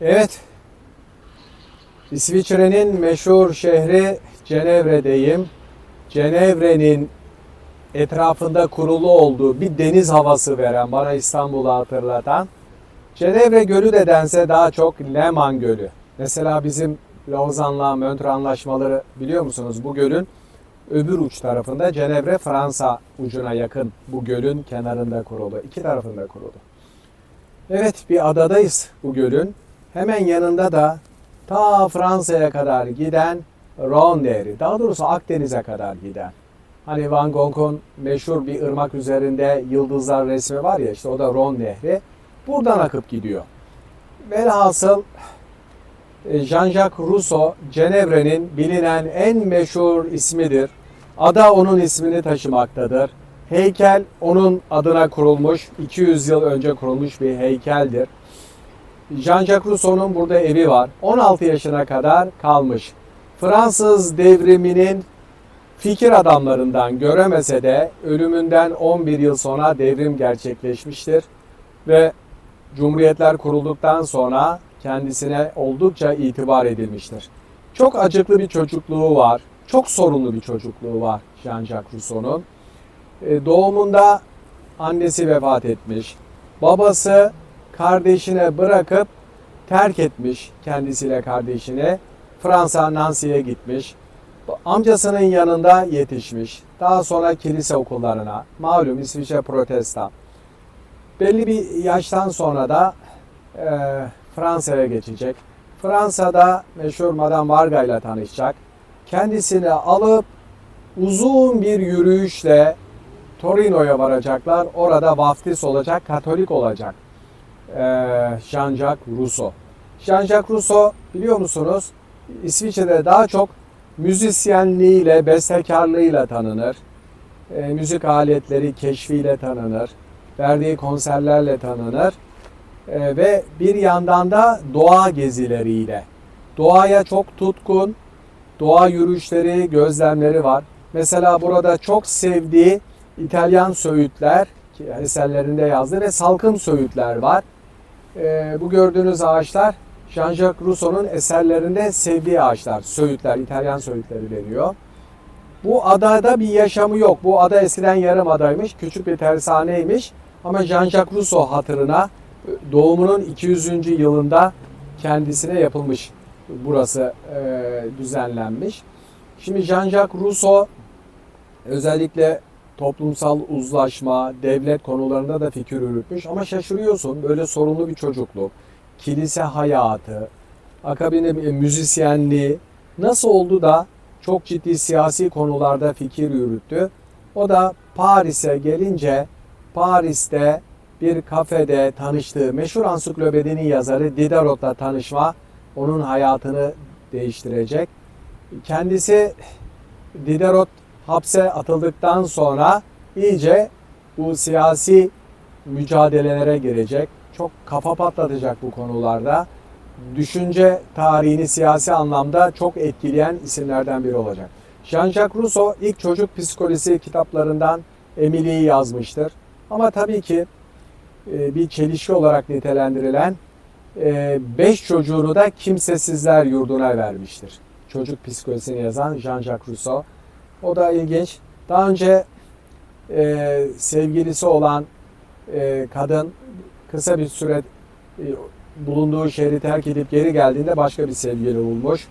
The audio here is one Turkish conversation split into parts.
Evet. İsviçre'nin meşhur şehri Cenevre'deyim. Cenevre'nin etrafında kurulu olduğu bir deniz havası veren, bana İstanbul'u hatırlatan. Cenevre Gölü de dense daha çok Leman Gölü. Mesela bizim Lozan'la Montreux anlaşmaları biliyor musunuz? Bu gölün öbür uç tarafında Cenevre Fransa ucuna yakın bu gölün kenarında kurulu. İki tarafında kurulu. Evet bir adadayız bu gölün. Hemen yanında da ta Fransa'ya kadar giden Rhone Nehri. Daha doğrusu Akdeniz'e kadar giden. Hani Van Gogh'un meşhur bir ırmak üzerinde yıldızlar resmi var ya işte o da Rhone Nehri. Buradan akıp gidiyor. Velhasıl e, Jean-Jacques Rousseau Cenevre'nin bilinen en meşhur ismidir. Ada onun ismini taşımaktadır. Heykel onun adına kurulmuş, 200 yıl önce kurulmuş bir heykeldir. Jean-Jacques Rousseau'nun burada evi var. 16 yaşına kadar kalmış. Fransız devriminin fikir adamlarından göremese de ölümünden 11 yıl sonra devrim gerçekleşmiştir. Ve Cumhuriyetler kurulduktan sonra kendisine oldukça itibar edilmiştir. Çok acıklı bir çocukluğu var. Çok sorunlu bir çocukluğu var Jean-Jacques Rousseau'nun. E, Doğumunda annesi vefat etmiş. Babası kardeşine bırakıp terk etmiş kendisiyle kardeşini. Fransa Nancy'ye gitmiş. Amcasının yanında yetişmiş. Daha sonra kilise okullarına, malum İsviçre protestan. Belli bir yaştan sonra da e, Fransa'ya geçecek. Fransa'da meşhur Madame Varga ile tanışacak. Kendisini alıp uzun bir yürüyüşle Torino'ya varacaklar. Orada vaftiz olacak, Katolik olacak. Ee, Jean-Jacques Rousseau. Jean-Jacques Rousseau biliyor musunuz? İsviçre'de daha çok müzisyenliğiyle, bestekarlığıyla tanınır. Ee, müzik aletleri keşfiyle tanınır. Verdiği konserlerle tanınır. Ee, ve bir yandan da doğa gezileriyle. Doğaya çok tutkun, doğa yürüyüşleri, gözlemleri var. Mesela burada çok sevdiği İtalyan söğütler eserlerinde yazdı ve salkım söğütler var. Ee, bu gördüğünüz ağaçlar Jean-Jacques Rousseau'nun eserlerinde sevdiği ağaçlar. Söğütler, İtalyan söğütleri deniyor. Bu adada bir yaşamı yok. Bu ada eskiden yarım adaymış. Küçük bir tersaneymiş. Ama Jean-Jacques Rousseau hatırına doğumunun 200. yılında kendisine yapılmış. Burası e, düzenlenmiş. Şimdi Jean-Jacques Rousseau özellikle toplumsal uzlaşma, devlet konularında da fikir yürütmüş. Ama şaşırıyorsun böyle sorunlu bir çocukluk, kilise hayatı, akabinde bir müzisyenliği nasıl oldu da çok ciddi siyasi konularda fikir yürüttü. O da Paris'e gelince Paris'te bir kafede tanıştığı meşhur ansiklopedinin yazarı Diderot'la tanışma onun hayatını değiştirecek. Kendisi Diderot hapse atıldıktan sonra iyice bu siyasi mücadelelere girecek. Çok kafa patlatacak bu konularda. Düşünce tarihini siyasi anlamda çok etkileyen isimlerden biri olacak. Jean-Jacques Rousseau ilk çocuk psikolojisi kitaplarından Emily'yi yazmıştır. Ama tabii ki e, bir çelişki olarak nitelendirilen e, beş çocuğunu da kimsesizler yurduna vermiştir. Çocuk psikolojisini yazan Jean-Jacques Rousseau. O da ilginç. Daha önce e, sevgilisi olan e, kadın kısa bir süre e, bulunduğu şehri terk edip geri geldiğinde başka bir sevgili bulmuş.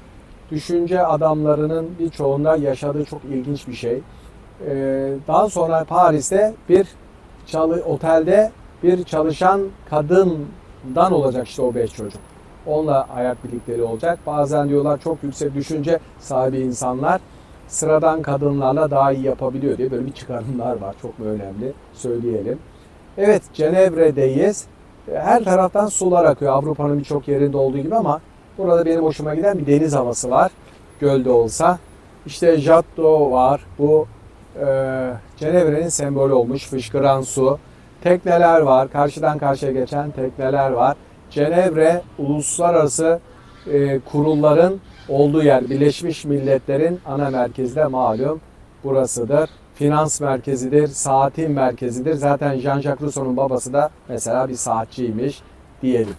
Düşünce adamlarının birçoğunda yaşadığı çok ilginç bir şey. E, daha sonra Paris'te bir çalı, otelde bir çalışan kadından olacak işte o beş çocuk. Onunla ayak birlikleri olacak. Bazen diyorlar çok yüksek düşünce sahibi insanlar sıradan kadınlarla daha iyi yapabiliyor diye böyle bir çıkarımlar var. Çok mu önemli söyleyelim. Evet Cenevre'deyiz. Her taraftan sular akıyor. Avrupa'nın birçok yerinde olduğu gibi ama burada benim hoşuma giden bir deniz havası var. Gölde olsa. İşte Jatto var. Bu e, Cenevre'nin sembolü olmuş fışkıran su. Tekneler var. Karşıdan karşıya geçen tekneler var. Cenevre uluslararası e, kurulların olduğu yer Birleşmiş Milletler'in ana merkezi de malum burasıdır. Finans merkezidir, saatin merkezidir. Zaten Jean-Jacques Rousseau'nun babası da mesela bir saatçiymiş diyelim.